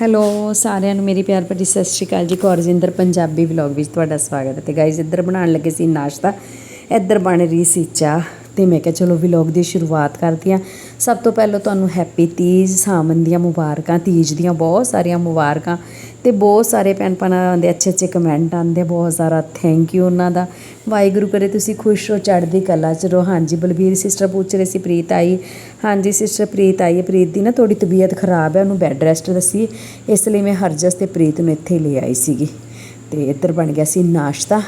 Hello, ਸਾਰਿਆਂ ਨੂੰ ਮੇਰੀ ਪਿਆਰ ਭਰੀ ਸਤਿ ਸ਼੍ਰੀ ਅਕਾਲ ਜੀ। ਕੌਰਜਿੰਦਰ ਪੰਜਾਬੀ ਵਲੌਗ ਵਿੱਚ ਤੁਹਾਡਾ ਸਵਾਗਤ ਹੈ। ਤੇ ਗਾਇਜ਼ ਇੱਧਰ ਬਣਾਉਣ ਲੱਗੇ ਸੀ ਨਾਸ਼ਤਾ। ਇੱਧਰ ਬਣ ਰਹੀ ਸੀ ਚਾਹ। ਤੇ ਮੈਂ ਕਿਹਾ ਚਲੋ ਵਲੌਗ ਦੀ ਸ਼ੁਰੂਆਤ ਕਰਦੀ ਹਾਂ। ਸਭ ਤੋਂ ਪਹਿਲਾਂ ਤੁਹਾਨੂੰ ਹੈਪੀ ਤੀਜ ਸਾਵਨ ਦੀਆਂ ਮੁਬਾਰਕਾਂ, ਤੀਜ ਦੀਆਂ ਬਹੁਤ ਸਾਰੀਆਂ ਮੁਬਾਰਕਾਂ ਤੇ ਬਹੁਤ ਸਾਰੇ ਭੈਣ ਭਰਾਵਾਂ ਦੇ ਅੱਛੇ ਅੱਛੇ ਕਮੈਂਟ ਆਉਂਦੇ, ਬਹੁਤ ਸਾਰਾ ਥੈਂਕ ਯੂ ਉਹਨਾਂ ਦਾ। ਵਾਹਿਗੁਰੂ ਕਰੇ ਤੁਸੀਂ ਖੁਸ਼ ਹੋ ਚੜ੍ਹਦੀ ਕਲਾ ਚ ਰਹੋ। ਹਾਂਜੀ, ਬਲਬੀਰ ਸਿਸਟਰ ਪੁੱਛ ਰਹੇ ਸੀ ਪ੍ਰੀਤ ਆਈ। ਹਾਂਜੀ ਸਿਸਟਰ ਪ੍ਰੀਤ ਆਈ ਹੈ, ਪ੍ਰੀਤ ਦੀ ਨਾ ਥੋੜੀ ਤਬੀਅਤ ਖਰਾਬ ਹੈ, ਉਹਨੂੰ ਬੈੱਡ ਰੈਸਟ ਦੱਸੀ ਇਸ ਲਈ ਮੈਂ ਹਰਜਸ ਤੇ ਪ੍ਰੀਤ ਨੂੰ ਇੱਥੇ ਲੈ ਆਈ ਸੀਗੀ। ਤੇ ਇੱਧਰ ਬਣ ਗਿਆ ਸੀ ਨਾਸ਼ਤਾ।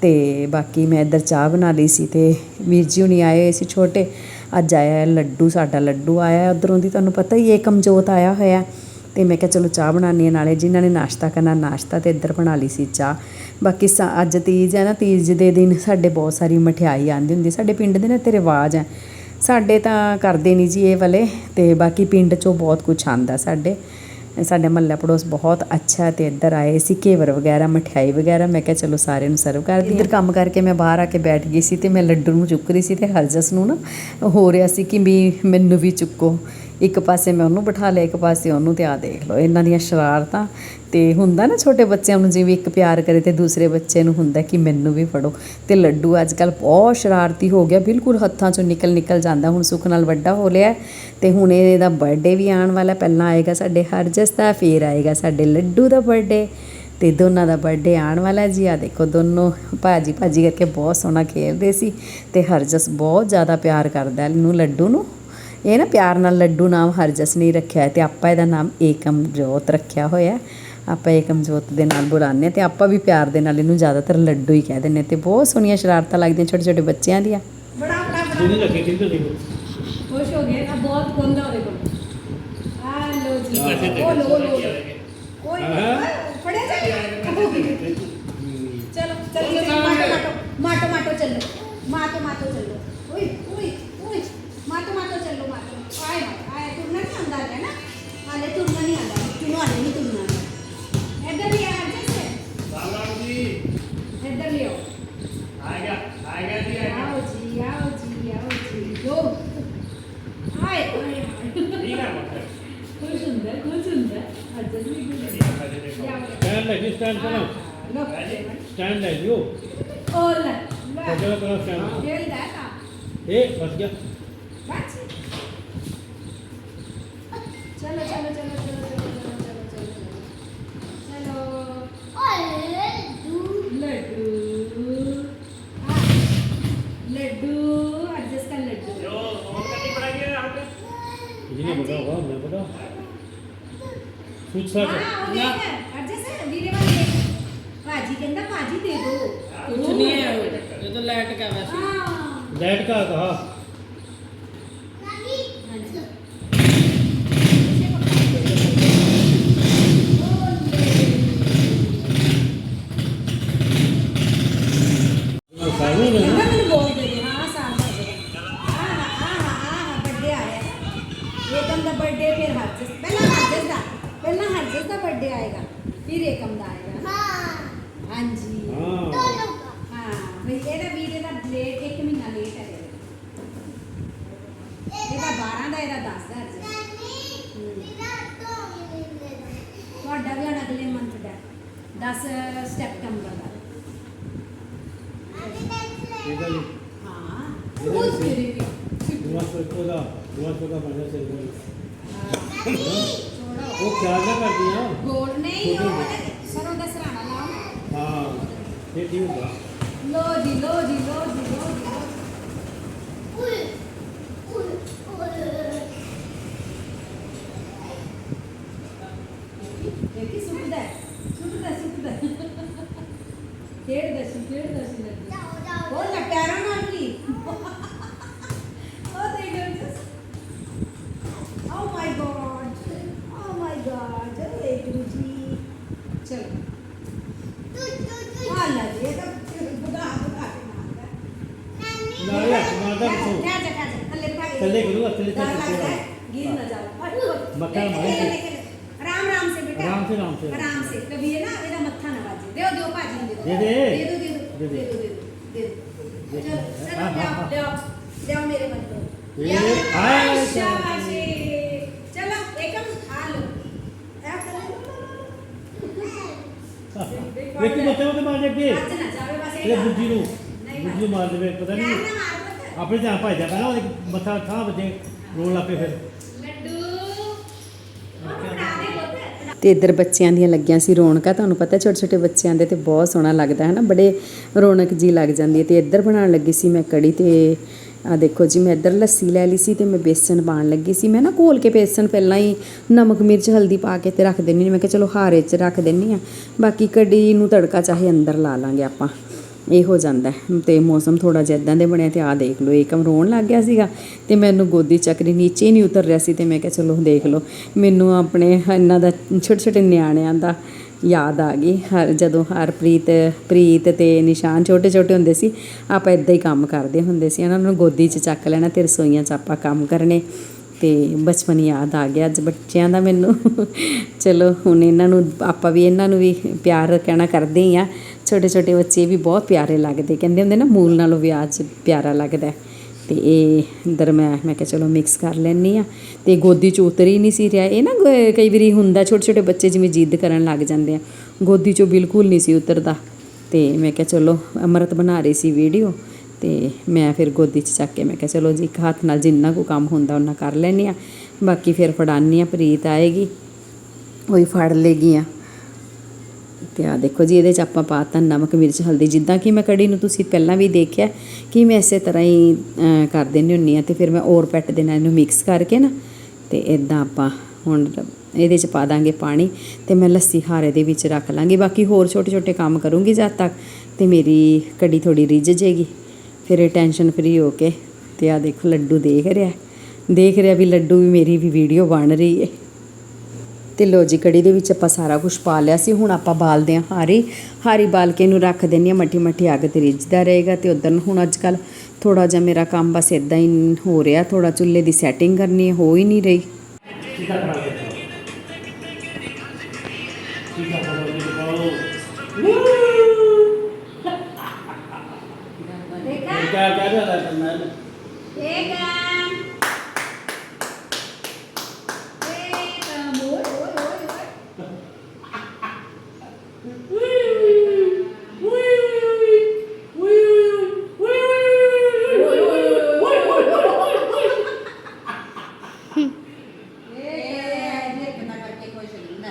ਤੇ ਬਾਕੀ ਮੈਂ ਇੱਧਰ ਚਾਹ ਬਣਾ ਲਈ ਸੀ ਤੇ ਵੀਰ ਜੀ ਹੁਣੀ ਆਏ ਹੋਏ ਸੀ ਛੋਟੇ। ਅੱਜ ਆਇਆ ਲੱਡੂ, ਸਾਡਾ ਲੱਡੂ ਆਇਆ ਹੈ। ਉੱਧਰੋਂ ਦੀ ਤੁਹਾਨੂੰ ਪਤਾ ਹੀ ਇਹ ਕਮਜੋਤ ਆਇਆ ਹੋਇਆ। ਤੇ ਮੈਂ ਕਿਹਾ ਚਲੋ ਚਾਹ ਬਣਾਉਣੀ ਹੈ ਨਾਲੇ ਜਿਨ੍ਹਾਂ ਨੇ ਨਾਸ਼ਤਾ ਕਰਨਾ, ਨਾਸ਼ਤਾ ਤੇ ਇੱਧਰ ਬਣਾ ਲਈ ਸੀ ਚਾਹ। ਬਾਕੀ ਸਾ- ਅੱਜ ਤੀਜ ਹੈ ਨਾ, ਤੀਜ ਦੇ ਦਿਨ ਸਾਡੇ ਬਹੁਤ ਸਾਰੀ ਮਠਿਆਈ ਆਂਦੀ ਹੁੰਦੀ, ਸਾਡੇ ਪਿੰਡ ਦੇ ਨਾ ਤੇ ਰਿਵਾਜ ਹੈ। ਸਾਡੇ ਤਾਂ ਕਰਦੇ ਨਹੀਂ ਜੀ ਇਹ ਵਾਲੇ, ਤੇ ਬਾਕੀ ਪਿੰਡ 'ਚੋਂ ਬਹੁਤ ਕੁਝ ਆਂਦਾ ਸਾਡੇ। ਸਾਡੇ ਮਹੱਲਾ ਪੜੋਸ ਬਹੁਤ ਅੱਛਾ ਤੇ ਇੱਧਰ ਆਏ ਸੀ ਘੇਵਰ ਵਗੈਰਾ ਮਠਿਆਈ ਵਗੈਰਾ। ਮੈਂ ਕਿਹਾ ਚਲੋ ਸਾਰਿਆਂ ਨੂੰ ਸਰਵ ਕਰਦੀ ਇੱਧਰ ਕੰਮ ਕਰਕੇ ਮੈਂ ਬਾਹਰ ਆ ਕੇ ਬੈਠ ਗਈ ਸੀ ਤੇ ਮੈਂ ਲੱਡੂ ਨੂੰ ਚੁੱਕ ਰਹੀ ਸੀ ਤੇ ਹਰਜਸ ਨੂੰ ਨਾ ਹੋ ਰਿਹਾ ਸੀ ਕਿ ਵੀ ਮੈਨੂੰ ਵੀ ਚੁੱਕੋ। ਇੱਕ ਪਾਸੇ ਮੈਂ ਉਹਨੂੰ ਬਿਠਾ ਲਿਆ, ਇੱਕ ਪਾਸੇ ਉਹਨੂੰ ਤੇ ਆ ਦੇਖ ਲਓ। ਇਹਨਾਂ ਦੀਆਂ ਸ਼ਰਾਰਤਾਂ ਤੇ ਹੁੰਦਾ ਨਾ ਛੋਟੇ ਬੱਚਿਆਂ ਨੂੰ ਜਿਵੇਂ ਇੱਕ ਪਿਆਰ ਕਰੇ ਤੇ ਦੂਸਰੇ ਬੱਚੇ ਨੂੰ ਹੁੰਦਾ ਕਿ ਮੈਨੂੰ ਵੀ ਫੜੋ। ਤੇ ਲੱਡੂ ਅੱਜ ਕੱਲ ਬਹੁਤ ਸ਼ਰਾਰਤੀ ਹੋ ਗਿਆ, ਬਿਲਕੁਲ ਹੱਥਾਂ ਚੋਂ ਨਿਕਲ ਨਿਕਲ ਜਾਂਦਾ, ਹੁਣ ਸੁੱਖ ਨਾਲ ਵੱਡਾ ਹੋ ਲਿਆ। ਤੇ ਹੁਣ ਇਹਦਾ ਬਰਥਡੇ ਵੀ ਆਉਣ ਵਾਲਾ, ਪਹਿਲਾਂ ਆਏਗਾ ਸਾਡੇ ਹਰਜਸ ਦਾ, ਫੇਰ ਆਏਗਾ ਸਾਡੇ ਲੱਡੂ ਦਾ ਬਰਥਡੇ ਤੇ ਦੋਨਾਂ ਦਾ ਬਰਥਡੇ ਆਉਣ ਵਾਲਾ ਜੀ। ਆ ਦੇਖੋ, ਦੋਨੋਂ ਭਾਜੀ ਭਾਜੀ ਕਰਕੇ ਬਹੁਤ ਸੋਹਣਾ ਖੇਡਦੇ ਸੀ ਤੇ ਹਰਜਸ ਬਹੁਤ ਜ਼ਿਆਦਾ ਪਿਆਰ ਕਰਦਾ ਇਹਨੂੰ, ਲੱਡੂ ਨੂੰ। ਇਹ ਨਾ ਪਿਆਰ ਨਾਲ ਲੱਡੂ ਨਾਮ ਹਰਜਸ ਨੇ ਰੱਖਿਆ ਹੈ ਤੇ ਆਪਾਂ ਇਹਦਾ ਨਾਮ ਏਕਮਜੋਤ ਰੱਖਿਆ ਹੋਇਆ ਹੈ। ਆਪਾਂ ਏਕਮਜੋਤ ਦੇ ਨਾਲ ਬੁਲਾਉਂਦੇ ਹਾਂ ਤੇ ਆਪਾਂ ਵੀ ਪਿਆਰ ਦੇ ਨਾਲ ਇਹਨੂੰ ਜ਼ਿਆਦਾਤਰ ਲੱਡੂ ਹੀ ਕਹਿ ਦਿੰਦੇ ਹਾਂ ਤੇ ਬਹੁਤ ਸੋਹਣੀਆਂ ਸ਼ਰਾਰਤਾਂ ਲੱਗਦੀਆਂ ਛੋਟੇ ਛੋਟੇ ਬੱਚਿਆਂ ਦੀਆਂ। ਬੜਾ ਬੜਾ ਬੜਾ। ਜਿਹਨੇ ਲੱਗੇ ਕਿੰਦਰ ਨਹੀਂ ਖੁਸ਼ ਹੋ ਗਏ ਨਾ ਬਹੁਤ ਕੋਂਦਾ ਉਹਦੇ ਕੋਲ। ਆ ਲੋ ਜੀ। ਉਹ ਲੋ ਲੋ ਕੋਈ स्टँड लायची स्टँड करा स्टँड लायची हो त्याच्यावर करा स्टँड हे बस घ्या चलो चलो चलो चलो चलो लड्डू अडजस्ट कर लड्डू ਸੁੱਚਾ ਹਾਂ ਉਹ ਦੇਖ ਅਰਜੇ ਸੇ ਵੀਰੇ ਵਾਲੇ ਦੇਖ। ਭਾਜੀ ਕਹਿੰਦਾ ਭਾਜੀ ਦੇ ਦੋ। ਕੁਝ ਨਹੀਂ ਹੈ ਉਹ ਜਦੋਂ ਲਾਈਟ ਕਾ ਵੈਸੇ ਹਾਂ। ਲਾਈਟ ਕਾ ਕਹਾ ਇਹਦਾ 12 ਦਾ ਇਹਦਾ 10 ਦਾ ਤੁਹਾਡਾ ਵੀ ਹੁਣ ਅਗਲੇ ਮੰਥ ਦਾ 10 ਸਤੰਬਰ ਦਾ। ਇਹਦਾ ਵੀ। ਹਾਂ। ਉਹ ਤੇਰੀ ਵੀ। दुआ सबको दा दुआ सबको बना से दो वो क्या ना कर दिया गोल नहीं हो सरों का सराना लाओ हाँ ये ठीक होगा लो जी लो जी लो जी लो जी Oh my god! Oh my god! Hey, Guruji! चलो अकेले गुरु अकेले डर लगता है गिर ना जाओ अरे मक्का मारे राम राम से बेटा राम से राम से राम से कभी है ना मेरा मत्था ना बाजे दे दो पाजी दे दो दे दो दे दो दे दो दे दो चलो चलो ले आओ ले आओ ले आओ मेरे मन को ये हाय शाबाशी चलो एकम खा लो ਵੇਖੀ ਮੱਤੇ ਮੱਤੇ ਮਾਰ ਦੇ ਅੱਗੇ ਇਹ ਬੁੱਢੀ ਨੂੰ ਬੁੱਢੀ ਮਾਰ ਦੇਵੇ ਪਤਾ ਨਹੀਂ ਆਪਣੇ ਤਾਂ ਭਾਈ ਦਾ ਪਹਿਲਾਂ ਉਹਦੇ ਮੱਥਾ ਥਾਂ ਵੱਜੇ ਰੋਣ ਲੱਪੇ ਫਿਰ। ਤੇ ਇੱਧਰ ਬੱਚਿਆਂ ਦੀਆਂ ਲੱਗੀਆਂ ਸੀ ਰੌਣਕਾਂ ਤੁਹਾਨੂੰ ਪਤਾ ਛੋਟੇ ਛੋਟੇ ਬੱਚਿਆਂ ਦੇ ਤੇ ਬਹੁਤ ਸੋਹਣਾ ਲੱਗਦਾ ਹੈ ਨਾ ਬੜੇ ਰੌਣਕ ਜੀ ਲੱਗ ਜਾਂਦੀ ਹੈ। ਤੇ ਇੱਧਰ ਬਣਾਉਣ ਲੱਗੀ ਸੀ ਮੈਂ ਕੜੀ ਤੇ ਆ ਦੇਖੋ ਜੀ ਮੈਂ ਇੱਧਰ ਲੱਸੀ ਲੈ ਲਈ ਸੀ ਤੇ ਮੈਂ ਬੇਸਣ ਪਾਉਣ ਲੱਗੀ ਸੀ। ਮੈਂ ਨਾ ਘੋਲ ਕੇ ਬੇਸਣ ਪਹਿਲਾਂ ਹੀ ਨਮਕ ਮਿਰਚ ਹਲਦੀ ਪਾ ਕੇ ਤੇ ਰੱਖ ਦਿੰਨੀ ਹਾਂ। ਮੈਂ ਕਿਹਾ ਚਲੋ ਹਾਰੇ 'ਚ ਰੱਖ ਦਿੰਨੀ ਆ ਬਾਕੀ ਕੜੀ ਨੂੰ ਤੜਕਾ ਚਾਹੇ ਅੰਦਰ ਲਾ ਲਾਂਗੇ ਆਪਾਂ। ਇਹ ਹੋ ਜਾਂਦਾ ਹੈ। ਤੇ ਮੌਸਮ ਥੋੜਾ ਜਿਹਾ ਇਦਾਂ ਦੇ ਬਣਿਆ ਤੇ ਆ ਦੇਖ ਲਓ ਏਕਮ ਰੋਣ ਲੱਗ ਗਿਆ ਸੀਗਾ ਤੇ ਮੈਨੂੰ ਗੋਦੀ ਚੱਕਰੀ ਨੀਚੇ ਨਹੀਂ ਉਤਰ ਰਿਹਾ ਸੀ ਤੇ ਮੈਂ ਕਿਹਾ ਚਲੋ ਦੇਖ ਲਓ। ਮੈਨੂੰ ਆਪਣੇ ਇਹਨਾਂ ਦਾ ਛੋਟੇ ਛੋਟੇ ਨਿਆਣਿਆਂ ਦਾ ਯਾਦ ਆ ਗਈ। ਹਰ ਜਦੋਂ ਹਰਪ੍ਰੀਤ, ਪ੍ਰੀਤ ਤੇ ਨਿਸ਼ਾਨ ਛੋਟੇ ਛੋਟੇ ਹੁੰਦੇ ਸੀ, ਆਪਾਂ ਇਦਾਂ ਹੀ ਕੰਮ ਕਰਦੇ ਹੁੰਦੇ ਸੀ। ਇਹਨਾਂ ਨੂੰ ਗੋਦੀ 'ਚ ਚੱਕ ਲੈਣਾ ਤੇ ਰਸੋਈਆਂ 'ਚ ਆਪਾਂ ਕੰਮ ਕਰਨੇ। ਤੇ ਬਚਪਨ ਯਾਦ ਆ ਗਿਆ ਅੱਜ ਬੱਚਿਆਂ ਦਾ ਮੈਨੂੰ। ਚਲੋ ਹੁਣ ਇਹਨਾਂ ਨੂੰ, ਆਪਾਂ ਵੀ ਇਹਨਾਂ ਨੂੰ ਵੀ ਪਿਆਰ ਕਹਿਣਾ ਕਰਦੇ ਹੀ ਆ। ਛੋਟੇ ਛੋਟੇ ਬੱਚੇ ਵੀ ਬਹੁਤ ਪਿਆਰੇ ਲੱਗਦੇ। ਕਹਿੰਦੇ ਹੁੰਦੇ ਨਾ, ਮੂਲ ਨਾਲੋਂ ਵਿਆਜ ਪਿਆਰਾ ਲੱਗਦਾ ਹੈ। ਤੇ ਇਹ ਅੰਦਰ ਮੈਂ ਮੈਂ ਕਿਹਾ ਚਲੋ ਮਿਕਸ ਕਰ ਲੈਣੀ ਆ ਤੇ ਗੋਦੀ ਚ ਉਤਰ ਹੀ ਨਹੀਂ ਸੀ ਰਿਹਾ। ਇਹ ਨਾ ਗ- ਕਈ ਵਾਰੀ ਹੁੰਦਾ ਛੋਟੇ ਛੋਟੇ ਬੱਚੇ ਜਿਵੇਂ ਜਿੱਦ ਕਰਨ ਲੱਗ ਜਾਂਦੇ ਆ। ਗੋਦੀ ਚੋਂ ਬਿਲਕੁਲ ਨਹੀਂ ਸੀ ਉਤਰਦਾ। ਤੇ ਮੈਂ ਕਿਹਾ ਚਲੋ, ਅਮਰਤ ਬਣਾ ਰਹੀ ਸੀ ਵੀਡੀਓ ਤੇ ਮੈਂ ਫਿਰ ਗੋਦੀ 'ਚ ਚੱਕ ਕੇ ਮੈਂ ਕਿਹਾ ਚਲੋ ਜੀ, ਇੱਕ ਹੱਥ ਨਾਲ ਜਿੰਨਾ ਕੋ ਕੰਮ ਹੁੰਦਾ ਉਹਨਾਂ ਕਰ ਲੈਂਦੀ ਆ ਬਾਕੀ ਫਿਰ ਫੜਾਨੀ ਆ ਪ੍ਰੀਤ ਆਏਗੀ, ਉਹੀ ਫੜ ਲੇਗੀ ਆ ਤੇ ਆ ਦੇਖੋ ਜੀ, ਇਹਦੇ ਚ ਆਪਾਂ ਪਾਤਾ ਨਮਕ, ਮਿਰਚ, ਹਲਦੀ, ਜਿੱਦਾਂ ਕਿ ਮੈਂ ਕੜੀ ਨੂੰ ਤੁਸੀਂ ਪਹਿਲਾਂ ਵੀ ਦੇਖਿਆ ਕਿ ਮੈਂ ਇਸੇ ਤਰ੍ਹਾਂ ਹੀ ਕਰ ਦਿੰਦੀ ਹੁੰਨੀ ਆ ਤੇ ਫਿਰ ਮੈਂ ਔਰ ਪੈਟ ਦੇ ਨਾਲ ਇਹਨੂੰ ਮਿਕਸ ਕਰਕੇ ਨਾ, ਤੇ ਇਦਾਂ ਆਪਾਂ ਹੁਣ ਇਹਦੇ ਚ ਪਾ ਦਾਂਗੇ ਪਾਣੀ ਤੇ ਮੈਂ ਲੱਸੀ ਹਾਰੇ ਦੇ ਵਿੱਚ ਰੱਖ ਲਾਂਗੀ। ਬਾਕੀ ਹੋਰ ਛੋਟੇ ਛੋਟੇ ਕੰਮ ਕਰੂੰਗੀ ਜਦ ਤੱਕ ਤੇ ਮੇਰੀ ਕੜੀ ਥੋੜੀ ਰਿੱਝ ਜੇਗੀ, ਫਿਰ ਇਹ ਟੈਨਸ਼ਨ ਫਰੀ ਹੋ ਕੇ ਤੇ ਆ ਦੇਖੋ ਲੱਡੂ ਦੇਖ ਰਿਹਾ। ਦੇਖ ਰਿਹਾ ਵੀ ਲੱਡੂ ਵੀ ਮੇਰੀ ਵੀ ਵੀਡੀਓ ਬਣ ਰਹੀ ਹੈ ਤੇ ਲੋ ਜੀ ਕੜੀ ਦੇ ਵਿੱਚ ਆਪਾਂ ਸਾਰਾ ਕੁਝ ਪਾ ਲਿਆ ਸੀ। ਹੁਣ ਆਪਾਂ ਬਾਲਦੇ ਹਾਂ ਹਾਰੀ। ਹਾਰੀ ਬਾਲ ਕੇ ਇਹਨੂੰ ਰੱਖ ਦਿੰਨੀ ਆ ਮੱਠੀ ਮੱਠੀ ਅੱਗ ਤੇ ਰਿੱਝਦਾ ਰਹੇਗਾ ਤੇ ਉਧਰ ਨੂੰ ਹੁਣ ਅੱਜ ਕੱਲ ਥੋੜਾ ਜਿਹਾ ਮੇਰਾ ਕੰਮ ਬਸ ਇਦਾਂ ਹੀ ਹੋ ਰਿਹਾ। ਥੋੜਾ ਚੁੱਲ੍ਹੇ ਦੀ ਸੈਟਿੰਗ ਕਰਨੀ ਹੈ ਹੋ ਹੀ ਨਹੀਂ ਰਹੀ। ਠੀਕ ਆ ਬਣਾ ਕੇ ਠੀਕ ਆ ਬਣਾ ਕੇ ਦਿਖਾਓ ਦੇਖਾ ਕਿਆ ਕਹਿ ਰਿਹਾ था मैं ਦੇਖਾ ਦੇਖਾ ਮੋਰ ਓਏ ਓਏ ਓਏ ਇਹ ਦੇਖਣਾ ਕਰਕੇ ਖੁਸ਼ ਹੁੰਦਾ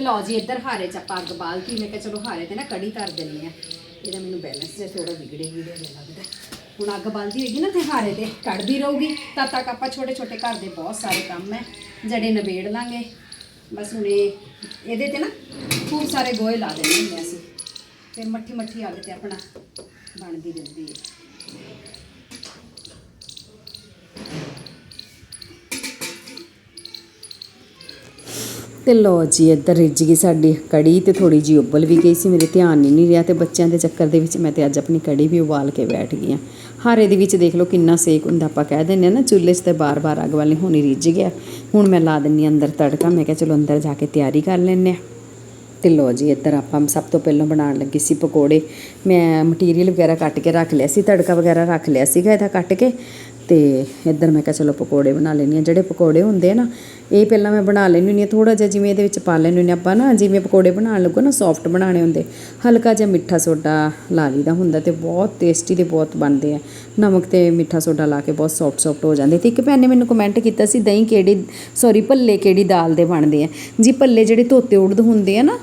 ਤੇ ਲਓ ਜੀ, ਇੱਧਰ ਹਾਰੇ ਚ ਆਪਾਂ ਅੱਗ ਬਾਲਤੀ। ਮੈਂ ਕਿਹਾ, ਚਲੋ ਹਾਰੇ ਤੇ ਨਾ ਕੜੀ ਕਰ ਦਿੰਨੇ ਆ ਇਹਦਾ ਮੈਨੂੰ ਬੈਲੈਂਸ ਜਿਹਾ ਥੋੜਾ ਵਿਗੜੇ ਵਿਗੜੇ ਲੱਗਦਾ। ਹੁਣ ਅੱਗ ਬਾਲਦੀ ਹੋਏਗੀ ਨਾ ਤੇ ਹਾਰੇ ਤੇ, ਕੱਢਦੀ ਰਹੂਗੀ। ਤਦ ਤੱਕ ਆਪਾਂ ਛੋਟੇ ਛੋਟੇ ਘਰ ਦੇ ਬਹੁਤ ਸਾਰੇ ਕੰਮ ਹੈ ਜਿਹੜੇ ਨਿਬੇੜ ਲਾਂਗੇ। ਬਸ ਹੁਣ ਇਹ, ਇਹਦੇ ਤੇ ਨਾ ਖੂਬ ਸਾਰੇ ਗੋਹੇ ਲਾ ਦੇਣੇ ਹੁੰਦੇ ਅਸੀਂ। ਫਿਰ ਮੱਠੀ ਮੱਠੀ ਅੱਗ ਤੇ ਆਪਣਾ ਬਣਦੀ ਰਹਿੰਦੀ ਹੈ। ਤੇ ਲੋ ਜੀ, ਇੱਧਰ ਰਿੱਝ ਗਈ ਸਾਡੀ ਕੜੀ ਤੇ ਥੋੜੀ ਜਿਹੀ ਉਬਲ ਵੀ ਗਈ ਸੀ, ਮੇਰੇ ਧਿਆਨ ਹੀ ਨਹੀਂ ਰਿਹਾ ਤੇ ਬੱਚਿਆਂ ਦੇ ਚੱਕਰ ਦੇ ਵਿੱਚ ਮੈਂ ਤੇ ਅੱਜ ਆਪਣੀ ਕੜੀ ਵੀ ਉਬਾਲ ਕੇ ਬੈਠ ਗਈ ਹਾਂ। ਹਾਰੇ ਦੇ ਵਿੱਚ ਦੇਖ ਲਓ ਕਿੰਨਾ ਸੇਕ ਹੁੰਦਾ, ਆਪਾਂ ਕਹਿ ਦਿੰਦੇ ਆ ਨਾ, ਚੁੱਲ੍ਹੇ 'ਚ ਤੇ ਬਾਰ-ਬਾਰ ਅੱਗ ਵਾਲੀ ਹੋਣੀ ਰਿੱਝ ਗਿਆ। ਹੁਣ ਮੈਂ ਲਾ ਦਿੰਨੀ ਹਾਂ ਅੰਦਰ ਤੜਕਾ, ਮੈਂ ਕਿਹਾ ਚਲੋ ਅੰਦਰ ਜਾ ਕੇ ਤਿਆਰੀ ਕਰ ਲੈਂਦੇ ਆ ਤੇ ਲੋ ਜੀ, ਇੱਧਰ ਆਪਾਂ ਸਭ ਤੋਂ ਪਹਿਲਾਂ ਬਣਾਉਣ ਲੱਗੀ ਸੀ ਪਕੌੜੇ। ਮੈਂ ਮਟੀਰੀਅਲ ਵਗੈਰਾ ਕੱਟ ਕੇ ਰੱਖ ਲਿਆ ਸੀ, ਤੜਕਾ ਵਗੈਰਾ ਰੱਖ ਲਿਆ ਸੀਗਾ ਇਹਦਾ ਕੱਟ ਕੇ। ਤੇ ਇੱਧਰ ਮੈਂ ਕਿਹਾ ਚਲੋ ਪਕੌੜੇ ਬਣਾ ਲੈਂਦੀ ਹਾਂ। ਜਿਹੜੇ ਪਕੌੜੇ ਹੁੰਦੇ ਆ ਨਾ, ਇਹ ਪਹਿਲਾਂ ਮੈਂ ਬਣਾ ਲੈਂਦੀ ਹੁੰਦੀ ਹਾਂ। ਥੋੜਾ ਜਿਹਾ ਜਿਵੇਂ ਇਹਦੇ ਵਿੱਚ ਪਾ ਲੈਂਦੀ ਹੁੰਦੀ ਹਾਂ ਆਪਾਂ ਨਾ, ਜਿਵੇਂ ਪਕੌੜੇ ਬਣਾਉਣ ਲੱਗੋ ਨਾ ਸੌਫਟ ਬਣਾਉਣੇ ਹੁੰਦੇ। ਹਲਕਾ ਜਿਹਾ ਮਿੱਠਾ ਸੋਡਾ ਲਾ ਲਈਦਾ ਹੁੰਦਾ ਤੇ ਬਹੁਤ ਟੇਸਟੀ ਤੇ ਬਹੁਤ ਬਣਦੇ ਆ। ਨਮਕ ਤੇ ਮਿੱਠਾ ਸੋਡਾ ਲਾ ਕੇ ਬਹੁਤ ਸੌਫਟ ਸੌਫਟ ਹੋ ਜਾਂਦੇ ਤੇ ਇੱਕ ਭੈਣ ਨੇ ਮੈਨੂੰ ਕਮੈਂਟ ਕੀਤਾ ਸੀ, ਦਹੀਂ ਕਿਹੜੀ ਸੌਰੀ ਭੱਲੇ ਕਿਹੜੀ ਦਾਲ ਦੇ ਬਣਦੇ ਆ। ਜੀ ਭੱਲੇ ਜਿਹੜੇ ਧੋਤੇ ਉੜਦ ਹੁੰਦੇ ਆ ਨਾ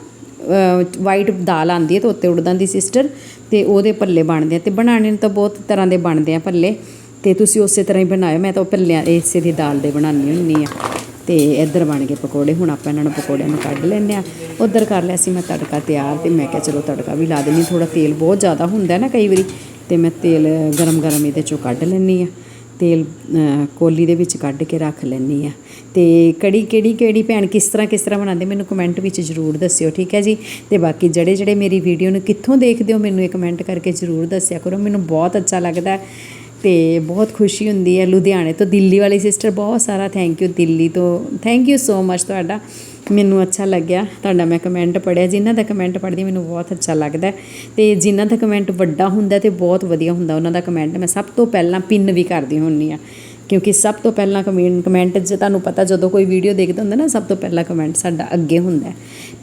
ਵਾਈਟ ਦਾਲ ਆਂਦੀ ਹੈ ਧੋਤੇ ਉੜਦਾਂ ਦੀ ਸਿਸਟਰ ਤੇ ਉਹਦੇ ਭੱਲੇ ਬਣਦੇ ਆ। ਤੇ ਬਣਾਉਣੇ ਨੂੰ ਤਾਂ ਬਹੁਤ ਤਰ੍ਹਾਂ ਦੇ ਬਣਦੇ ਆ ਭੱਲੇ। ਤੇ ਤੁਸੀਂ ਉਸੇ ਤਰ੍ਹਾਂ ਹੀ ਬਣਾਇਓ। ਮੈਂ ਤਾਂ ਉਹ ਭੱਲਿਆਂ ਇਸੇ ਦੀ ਦਾਲ ਦੇ ਬਣਾਉਂਦੀ ਹੁੰਦੀ ਆ ਤੇ ਇੱਧਰ ਬਣ ਗਏ ਪਕੌੜੇ। ਹੁਣ ਆਪਾਂ ਇਹਨਾਂ ਨੂੰ ਪਕੌੜਿਆਂ ਨੂੰ ਕੱਢ ਲੈਂਦੇ ਆ ਉਧਰ ਕਰ ਲਿਆ ਸੀ ਮੈਂ ਤੜਕਾ ਤਿਆਰ ਤੇ ਮੈਂ ਕਿਹਾ ਚਲੋ ਤੜਕਾ ਵੀ ਲਾ ਦਿੰਨੀ ਥੋੜਾ ਤੇਲ ਬਹੁਤ ਜ਼ਿਆਦਾ ਹੁੰਦਾ ਨਾ ਕਈ ਵਾਰੀ। ਤੇ ਮੈਂ ਤੇਲ ਗਰਮ ਗਰਮ ਇਹਦੇ ਚੋਂ ਕੱਢ ਲੈਂਦੀ ਆ ਤੇਲ ਕੋਲੀ ਦੇ ਵਿੱਚ ਕੱਢ ਕੇ ਰੱਖ ਲੈਂਦੀ ਆ ਤੇ ਕੜੀ ਕਿਹੜੀ ਕਿਹੜੀ ਭੈਣ ਕਿਸ ਤਰ੍ਹਾਂ ਕਿਸ ਤਰ੍ਹਾਂ ਬਣਾਉਂਦੇ ਮੈਨੂੰ ਕਮੈਂਟ ਵਿੱਚ ਜ਼ਰੂਰ ਦੱਸਿਓ, ਠੀਕ ਹੈ ਜੀ? ਤੇ ਬਾਕੀ ਜਿਹੜੇ ਜਿਹੜੇ ਮੇਰੀ ਵੀਡੀਓ ਨੂੰ ਕਿੱਥੋਂ ਦੇਖਦੇ ਹੋ ਮੈਨੂੰ ਇਹ ਕਮੈਂਟ ਕਰਕੇ ਜ਼ਰੂਰ ਦੱਸਿਆ ਕਰੋ। ਮੈਨੂੰ ਬਹੁਤ ਅੱਛਾ ਲੱਗਦਾ ਤੇ ਬਹੁਤ ਖੁਸ਼ੀ ਹੁੰਦੀ ਹੈ ਲੁਧਿਆਣੇ ਤੋਂ। ਦਿੱਲੀ ਵਾਲੀ ਸਿਸਟਰ ਬਹੁਤ ਸਾਰਾ ਥੈਂਕ ਯੂ ਦਿੱਲੀ ਤੋਂ। ਥੈਂਕ ਯੂ ਸੋ ਮਚ ਤੁਹਾਡਾ। ਮੈਨੂੰ ਅੱਛਾ ਲੱਗਿਆ। ਤੁਹਾਡਾ ਮੈਂ ਕਮੈਂਟ ਪੜਿਆ ਜਿਨ੍ਹਾਂ ਦਾ ਕਮੈਂਟ ਪੜ੍ਹਦੀ ਮੈਨੂੰ ਬਹੁਤ ਅੱਛਾ ਲੱਗਦਾ। ਹੈ ਤੇ ਜਿਨ੍ਹਾਂ ਦਾ ਕਮੈਂਟ ਵੱਡਾ ਹੁੰਦਾ ਤੇ ਬਹੁਤ ਵਧੀਆ ਹੁੰਦਾ, ਉਹਨਾਂ ਦਾ ਕਮੈਂਟ ਮੈਂ ਸਭ ਤੋਂ ਪਹਿਲਾਂ ਪਿੰਨ ਵੀ ਕਰਦੀ ਹੁੰਨੀ ਆ ਕਿਉਂਕਿ ਸਭ ਤੋਂ ਪਹਿਲਾਂ ਕਮੈਂਟ ਕਮੈਂਟ ਜੇ ਤੁਹਾਨੂੰ ਪਤਾ ਜਦੋਂ ਕੋਈ ਵੀਡੀਓ ਦੇਖਦਾ ਹੁੰਦਾ ਨਾ, ਸਭ ਤੋਂ ਪਹਿਲਾਂ ਕਮੈਂਟ ਸਾਡਾ ਅੱਗੇ ਹੁੰਦਾ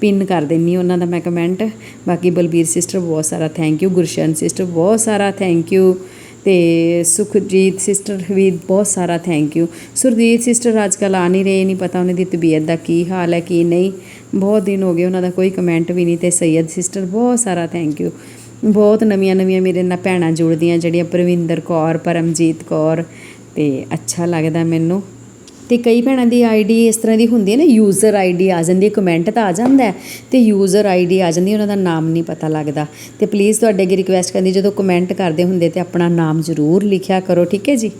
ਪਿੰਨ ਕਰ ਦਿੰਨੀ ਉਹਨਾਂ ਦਾ ਮੈਂ ਕਮੈਂਟ ਬਾਕੀ ਬਲਬੀਰ ਸਿਸਟਰ ਬਹੁਤ ਸਾਰਾ ਥੈਂਕ ਯੂ ਗੁਰਸ਼ਨ ਸਿਸਟਰ ਬਹੁਤ ਸਾਰਾ ਥੈਂਕ ਯੂ ਤੇ ਸੁਖਜੀਤ ਸਿਸਟਰ ਵੀ ਬਹੁਤ ਸਾਰਾ ਥੈਂਕ ਯੂ ਸੁਰਜੀਤ ਸਿਸਟਰ ਅੱਜ ਕੱਲ੍ਹ ਆ ਨਹੀਂ ਰਹੇ, ਨਹੀਂ ਪਤਾ ਉਹਨਾਂ ਦੀ ਤਬੀਅਤ ਦਾ ਕੀ ਹਾਲ ਹੈ, ਕੀ ਨਹੀਂ। ਬਹੁਤ ਦਿਨ ਹੋ ਗਏ ਉਹਨਾਂ ਦਾ ਕੋਈ ਕਮੈਂਟ ਵੀ ਨਹੀਂ ਤੇ ਸੈਯਦ ਸਿਸਟਰ, ਬਹੁਤ ਸਾਰਾ ਥੈਂਕ ਯੂ ਬਹੁਤ ਨਵੀਆਂ ਨਵੀਆਂ ਮੇਰੇ ਨਾਲ ਭੈਣਾਂ ਜੁੜਦੀਆਂ, ਜਿਹੜੀਆਂ ਪ੍ਰਵਿੰਦਰ ਕੌਰ, ਪਰਮਜੀਤ ਕੌਰ ਤੇ ਅੱਛਾ ਲੱਗਦਾ ਮੈਨੂੰ। ਤੇ ਕਈ ਭੈਣਾਂ ਦੀ ਆਈਡੀ ਇਸ ਤਰ੍ਹਾਂ ਦੀ ਹੁੰਦੀ ਹੈ ਨਾ ਯੂਜ਼ਰ ਆਈਡੀ ਆ ਜਾਂਦੀ ਹੈ ਕਮੈਂਟ ਤਾਂ ਆ ਜਾਂਦਾ ਹੈ, ਤੇ ਯੂਜ਼ਰ ਆਈਡੀ ਆ ਜਾਂਦੀ ਉਹਨਾਂ ਦਾ ਨਾਮ ਨਹੀਂ ਪਤਾ ਲੱਗਦਾ। ਤੇ ਪਲੀਜ਼ ਤੁਹਾਡੇ ਅੱਗੇ ਰਿਕੁਐਸਟ ਕਰਦੀ ਜਦੋਂ ਕਮੈਂਟ ਕਰਦੇ ਹੁੰਦੇ ਤੇ ਆਪਣਾ ਨਾਮ ਜ਼ਰੂਰ ਲਿਖਿਆ ਕਰੋ, ਠੀਕ ਹੈ ਜੀ?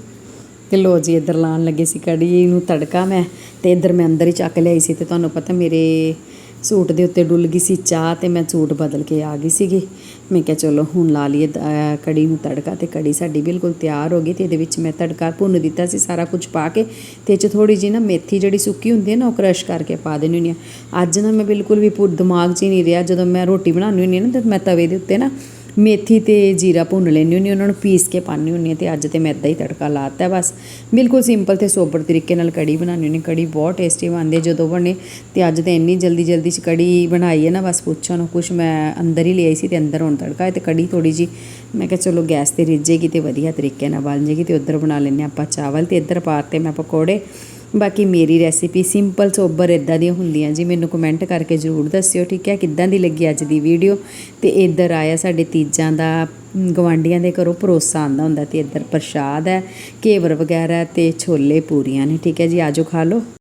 ਤੇ ਲੋ ਜੀ, ਇੱਧਰ ਲਾਉਣ ਲੱਗੇ ਸੀ, ਕੜੀ ਨੂੰ ਤੜਕਾ ਮੈਂ, ਤੇ ਇੱਧਰ ਮੈਂ ਅੰਦਰ ਹੀ ਚੱਕ ਲਿਆਈ ਸੀ, ਤੇ ਤੁਹਾਨੂੰ ਪਤਾ ਮੇਰੇ ਸੂਟ ਦੇ ਉੱਤੇ ਡੁੱਲ ਗਈ ਸੀ ਚਾਹ ਤੇ ਮੈਂ ਸੂਟ ਬਦਲ ਕੇ ਆ ਗਈ ਸੀਗੀ। ਮੈਂ ਕਿਹਾ ਚਲੋ ਹੁਣ ਲਾ ਲਈਏ ਅਹ, ਕੜੀ ਨੂੰ ਤੜਕਾ ਤੇ ਕੜੀ ਸਾਡੀ ਬਿਲਕੁਲ ਤਿਆਰ ਹੋ ਗਈ ਤੇ ਇਹਦੇ ਵਿੱਚ ਮੈਂ ਤੜਕਾ ਭੁੰਨ ਦਿੱਤਾ ਸੀ ਸਾਰਾ ਕੁਝ ਪਾ ਕੇ ਤੇ ਇਹ 'ਚ ਥੋੜੀ ਜੀ ਨਾ ਮੇਥੀ ਜਿਹੜੀ ਸੁੱਕੀ ਹੁੰਦੀ ਹੈ ਨਾ ਉਹ ਕ੍ਰਸ਼ ਕਰਕੇ ਪਾ ਦੇਣੀ ਹੁੰਦੀ ਆ ਅੱਜ ਨਾ ਮੈਂ ਬਿਲਕੁਲ ਵੀ ਪੁਰ ਦਿਮਾਗ 'ਚ ਹੀ ਨਹੀਂ ਰਿਹਾ। ਜਦੋਂ ਮੈਂ ਰੋਟੀ ਬਣਾਉਣੀ ਹੁੰਦੀ ਹੈ ਨਾ ਤੇ ਮੈਂ ਤਵੇ ਦੇ ਉੱਤੇ ਨਾ ਮੇਥੀ ਤੇ ਜੀਰਾ ਭੁੰਨ ਲੈਂਦੀ ਹੁੰਦੀ ਉਹਨਾਂ ਨੂੰ ਪੀਸ ਕੇ ਪਾਉਂਦੀ ਹੁੰਦੀ ਹਾਂ ਤੇ ਅੱਜ ਤੇ ਮੈਂ ਇੱਦਾਂ ਹੀ ਤੜਕਾ ਲਾਤਾ ਬਸ। ਬਿਲਕੁਲ ਸਿੰਪਲ ਤੇ ਸੋਬਰ ਤਰੀਕੇ ਨਾਲ ਕੜੀ ਬਣਾਉਣੀ ਹੁੰਦੀ ਕੜੀ ਬਹੁਤ ਟੇਸਟੀ ਬਣਦੀ ਹੈ, ਜਦੋਂ ਬਣੇ ਤੇ ਅੱਜ ਤੇ ਇੰਨੀ ਜਲਦੀ ਜਲਦੀ ਚ ਕੜੀ ਬਣਾਈ ਹੈ ਨਾ ਬਸ ਪੁੱਛੋ ਨਾ, ਕੁਛ ਮੈਂ ਅੰਦਰ ਹੀ ਲਿਆਈ ਸੀ ਤੇ ਅੰਦਰ ਹੁਣ ਤੜਕਾ ਹੈ ਤੇ ਕੜੀ ਥੋੜੀ ਜੀ ਮੈਂ ਕਿਹਾ ਚਲੋ ਗੈਸ ਤੇ ਰਿੱਝੇਗੀ ਤੇ ਵਧੀਆ ਤਰੀਕੇ ਨਾਲ ਬਣ ਜੇਗੀ ਤੇ ਉੱਧਰ ਬਣਾ ਲੈਂਦੇ ਹਾਂ ਆਪਾਂ ਚਾਵਲ ਤੇ ਇੱਧਰ ਪਾਤੇ ਮੈਂ ਪਕੌੜੇ ਬਾਕੀ ਮੇਰੀ ਰੈਸਿਪੀ ਸਿੰਪਲ ਸੋਬਰ ਇਦਾਂ ਦੀਆਂ ਹੁੰਦੀਆਂ ਜੀ ਮੈਨੂੰ ਕਮੈਂਟ ਕਰਕੇ ਜ਼ਰੂਰ ਦੱਸਿਓ ਠੀਕ ਹੈ? ਕਿੱਦਾਂ ਦੀ ਲੱਗੀ ਅੱਜ ਦੀ ਵੀਡੀਓ ਤੇ ਇੱਧਰ ਆਇਆ ਸਾਡੇ ਤੀਜਾਂ ਦਾ ਅਮ, ਦੇ ਘਰੋਂ ਭਰੋਸਾ ਆਂਦਾ ਹੁੰਦਾ ਤੇ ਇੱਧਰ ਪ੍ਰਸ਼ਾਦ ਹੈ ਕੇਵਰ ਵਗੈਰਾ ਤੇ ਛੋਲੇ ਪੂਰੀਆਂ ਨੇ ਠੀਕ ਹੈ ਜੀ? ਆਜੋ ਖਾ ਲਓ।